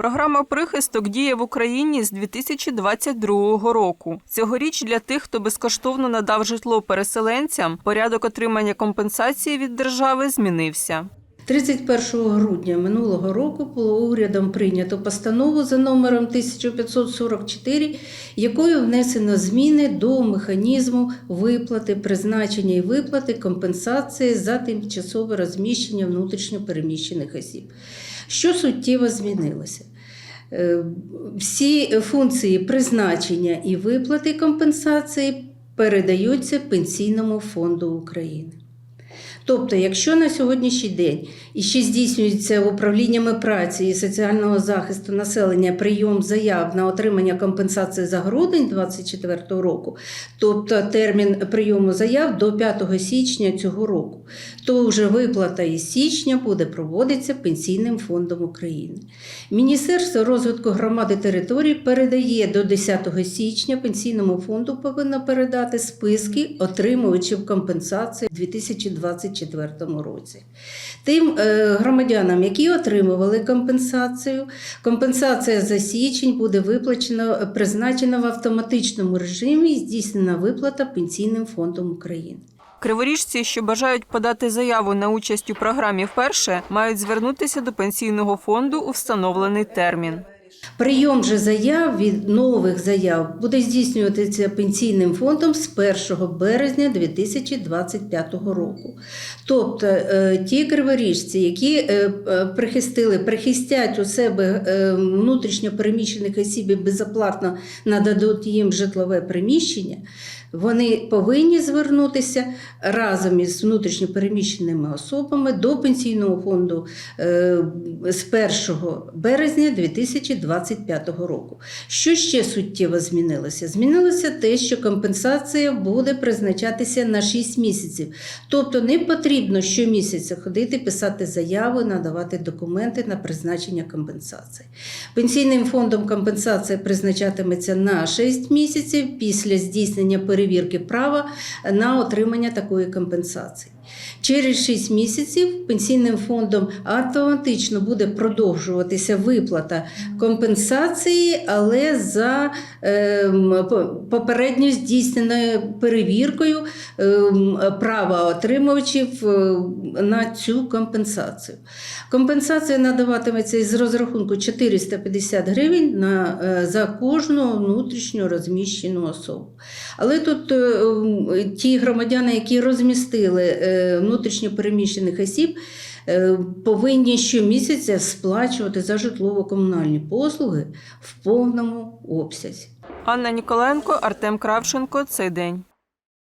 Програма прихисток діє в Україні з 2022 року. Цьогоріч для тих, хто безкоштовно надав житло переселенцям, порядок отримання компенсації від держави змінився. 31 грудня минулого року було урядом прийнято постанову за номером 1544, якою внесено зміни до механізму виплати, призначення і виплати компенсації за тимчасове розміщення внутрішньопереміщених осіб. Що суттєво змінилося? Е, Всі функції призначення і виплати компенсації передаються Пенсійному фонду України. Тобто, якщо на сьогоднішній день іще здійснюється управліннями праці і соціального захисту населення прийом заяв на отримання компенсації за грудень 2024 року, тобто термін прийому заяв до 5 січня цього року, то вже виплата із січня буде проводитися Пенсійним фондом України. Міністерство розвитку громади територій передає до 10 січня Пенсійному фонду повинно передати списки отримувачів компенсації у 2024 році. Тим е, громадянам, які отримували компенсацію, компенсація за січень буде виплачена, призначена в автоматичному режимі і здійснена виплата Пенсійним фондом України. Криворіжці, що бажають подати заяву на участь у програмі вперше, мають звернутися до пенсійного фонду у встановлений термін. Прийом же заяв від нових заяв буде здійснюватися пенсійним фондом з 1 березня 2025 року. Тобто е, ті криворіжці, які е, е, прихистили, прихистять у себе е, внутрішньо переміщених осіб і безоплатно нададуть їм житлове приміщення, вони повинні звернутися разом із внутрішньо переміщеними особами до пенсійного фонду з 1 березня 2025 року. Що ще суттєво змінилося? Змінилося те, що компенсація буде призначатися на 6 місяців. Тобто не потрібно щомісяця ходити, писати заяви, надавати документи на призначення компенсації. Пенсійним фондом компенсація призначатиметься на 6 місяців після здійснення перевірки права на отримання такої компенсації. Через 6 місяців пенсійним фондом автоматично буде продовжуватися виплата компенсації, але за ем, попередньо здійсненою перевіркою ем, права отримувачів е, на цю компенсацію. Компенсація надаватиметься із розрахунку 450 гривень на, е, за кожну внутрішньо розміщену особу. Але тут е, ті громадяни, які розмістили внутрішньо переміщених осіб, е, повинні щомісяця сплачувати за житлово-комунальні послуги в повному обсязі. Анна Ніколенко, Артем Кравченко. Цей день.